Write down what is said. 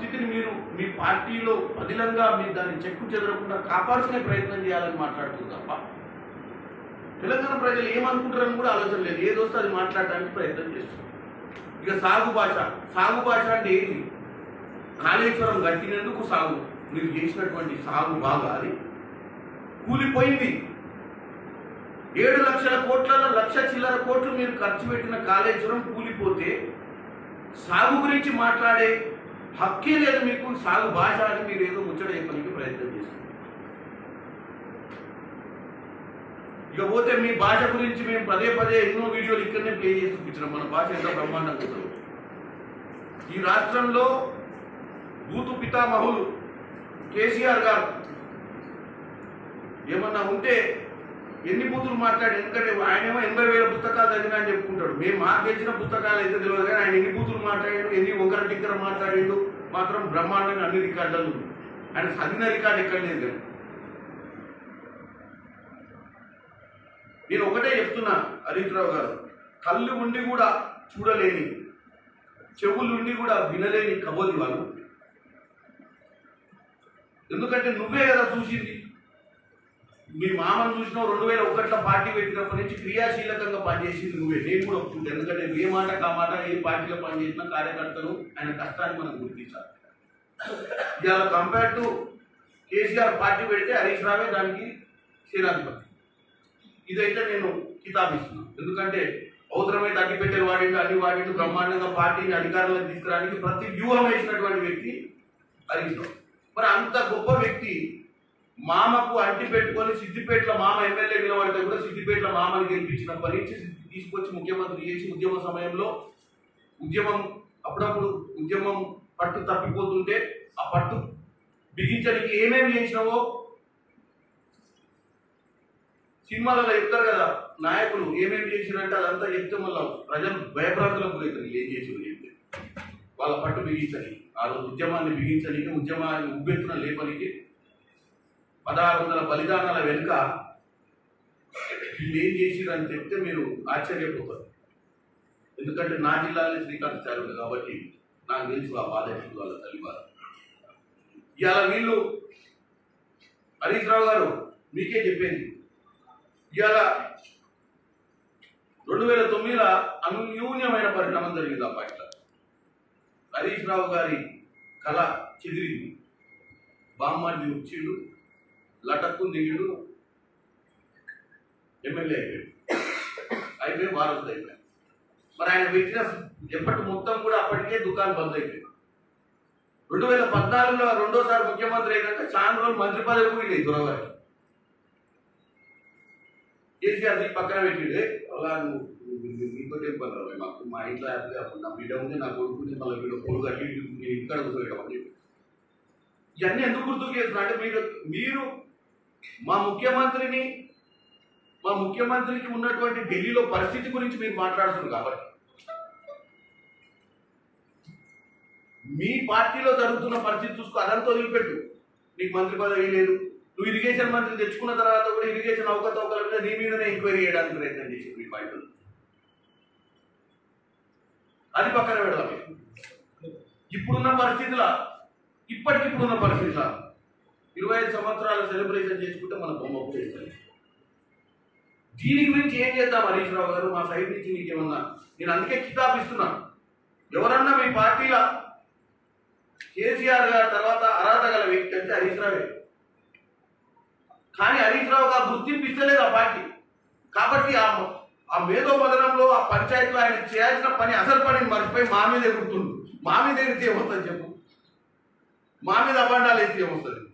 స్థితిని మీరు మీ పార్టీలో పదిలంగా మీరు దాన్ని చెక్కు చెదరకుండా కాపాడుకునే ప్రయత్నం చేయాలని మాట్లాడుతుంది తప్ప తెలంగాణ ప్రజలు ఏమనుకుంటారని కూడా ఆలోచన లేదు. ఏదో అది మాట్లాడడానికి ప్రయత్నం చేస్తుంది ఇక సాగు భాష సాగు భాష అంటే ఏంటి కాళేశ్వరం కట్టినందుకు సాగు. మీరు చేసినటువంటి సాగు బాగా అది. కూలిపోయింది. ఏడు లక్షల కోట్లలో లక్ష చిల్లర కోట్లు మీరు ఖర్చు పెట్టిన కాళేశ్వరం కూలిపోతే సాగు గురించి మాట్లాడే హక్కే లేదు మీకు సాగు భాష అని మీరు ఏదో ముచ్చట చెప్పడానికి ప్రయత్నం చేస్తున్నారు. ఇకపోతే మీ భాష గురించి మేము పదే పదే ఎన్నో వీడియోలు ఇక్కడనే ప్లే చేసి చూపించినాం. మన భాష ఎంత బ్రహ్మాండంగా ఉందో ఈ రాష్ట్రంలో బూతు పితామహులు కేసీఆర్ గారు ఏమన్నా ఉంటే ఎన్ని బూతులు మాట్లాడి ఎందుకంటే ఆయనేమో ఎనభై వేల పుస్తకాలు చదివినా అని చెప్పుకుంటాడు. మేము మాకు తెలిసిన పుస్తకాలు అయితే తెలియదు కానీ ఆయన ఎన్ని బూతులు మాట్లాడాడు ఎన్ని ఒకర టిక్కర మాట్లాడిండు మాత్రం బ్రహ్మాండంగా అన్ని రికార్డులు ఆయన చదివిన రికార్డు ఎక్కడ లేదు నేను ఒకటే చెప్తున్నా హరీష్ రావు గారు కళ్ళు ఉండి కూడా చూడలేని చెవులు ఉండి కూడా వినలేని కబోలు వాళ్ళు. ఎందుకంటే నువ్వే కదా చూసింది. మీ మామను చూసినావు రెండు వేల ఒకటిలో పార్టీ పెట్టినప్పటి నుంచి క్రియాశీలకంగా పనిచేసింది నువ్వే. నేను కూడా ఒప్పుకుంటాను ఎందుకంటే ఏ మాట కా మాట ఏ పార్టీలో పనిచేసిన కార్యకర్తలు ఆయన కష్టాన్ని మనం గుర్తించాలి. ఇవాళ కంపేర్ టు కేసీఆర్ పార్టీ పెడితే హరీష్ రావే దానికి సేనాధిపతి ఇదైతే నేను కితాబిస్తున్నాను ఎందుకంటే అవసరమైతే అగ్గి పెట్టెలు వాడిండు అన్ని వాడిండు బ్రహ్మాండంగా పార్టీని అధికారంలో తీసుకురావడానికి ప్రతి వ్యూహం వేసినటువంటి వ్యక్తి హరీష్ రావు. మరి అంత గొప్ప వ్యక్తి మామకు అంటి పెట్టుకొని సిద్దిపేటలో మామ ఎమ్మెల్యే నిలబడితే కూడా సిద్దిపేటలో మామని గెలిపించిన నుంచి తీసుకొచ్చి ముఖ్యమంత్రి చేసి ఉద్యమ సమయంలో ఉద్యమం అప్పుడప్పుడు ఉద్యమం పట్టు తప్పిపోతుంటే ఆ పట్టు బిగించడానికి ఏమేమి చేసినావో సినిమాలలో చెప్తారు కదా నాయకులు ఏమేమి చేసిరంటే అదంతా చెప్తే మళ్ళీ ప్రజలు భయభ్రాంతులకు గురవుతారు. ఏం చేసారు చెప్తే వాళ్ళ పట్టు బిగించని ఆ రోజు ఉద్యమాన్ని బిగించడానికి ఉద్యమాన్ని ఉబ్బెత్తున లేపనికి పదహారు వందల బలిదానాల వెనుక వీళ్ళు ఏం చేసిరు అని చెప్తే మీరు ఆశ్చర్యపోతారు. ఎందుకంటే నా జిల్లాలో శ్రీకాంత్ చారుడు కాబట్టి నాకు తెలుసు ఆ బాధ వాళ్ళ తల్లి బాధ. ఇవాళ వీళ్ళు హరీష్ రావు గారు మీకే చెప్పేది. ఇవాళ రెండు వేల తొమ్మిదిలో అన్యూన్యమైన పరిణామం జరిగింది ఆ పట్ల హరీష్ రావు గారి కళ చెదిరింది. బామ్మాడి వచ్చిండు. లటక్కు దిగిడు ఎమ్మెల్యే అయిపోయాడు. అయిపోయి వారసుడు అయిపోయాడు. మరి ఆయన పెట్టిన ఎప్పటి మొత్తం కూడా అప్పటికే దుకాణం బంద్ అయిపోయింది. రెండు వేల పద్నాలుగులో రెండోసారి ముఖ్యమంత్రి అయినాక చాలా రోజులు మంత్రి పదవి కూడా లేదు కేసీఆర్ ది పక్కన పెట్టిండే. అలా నువ్వు ఇంకోటి ఏం మాకు మా ఇంట్లో అప్పుడు నా బిడ్డ ఉంది నా కొడుకు ఉంది మళ్ళీ వీడు కొడుకు అటు నేను ఇక్కడ కూర్చోబెట్టమని చెప్పి. ఇవన్నీ ఎందుకు గుర్తుకు చేస్తున్నా అంటే మీరు మీరు మా ముఖ్యమంత్రిని మా ముఖ్యమంత్రికి ఉన్నటువంటి ఢిల్లీలో పరిస్థితి గురించి మీరు మాట్లాడుతున్నారు కాబట్టి. మీ పార్టీలో జరుగుతున్న పరిస్థితి చూసుకో అదంతా వదిలిపెట్టు. నీకు మంత్రి పదవి లేదు. నువ్వు ఇరిగేషన్ మంత్రి తెచ్చుకున్న తర్వాత కూడా ఇరిగేషన్ అవకతవకల మీద నీ మీదనే ఎంక్వైరీ చేయడానికి ప్రయత్నం చేసి మీ పార్టీలో అది పక్కన పెడదాం ఇప్పుడున్న పరిస్థితుల? ఇప్పటికిప్పుడున్న పరిస్థితుల? ఇరవై ఐదు సంవత్సరాలు సెలబ్రేషన్ చేసుకుంటే మన బొమ్మ చేస్తుంది దీని గురించి ఏం చేద్దాం హరీష్ రావు గారు? మా సైడ్ నుంచి నీకేమన్నా నేను అందుకే కితాబ్ ఇస్తున్నా. ఎవరన్నా మీ పార్టీలో కేసీఆర్ గారి తర్వాత అర్హత గల వ్యక్తి అంటే హరీష్ రావే. కానీ హరీష్ రావు గారు గుర్తింపు ఇస్తలేదు ఆ పార్టీ. కాబట్టి ఆ ఆ మేధో మదనంలో ఆ పంచాయతీలో ఆయన చేయాల్సిన పని అసలు పని మర్చిపోయి మా మీద ఎగురుతుండు. మా మీద ఎగిరితే ఏమవుతుంది చెప్పు? మా మీద అబండాలు వేస్తే ఏమొస్తుంది?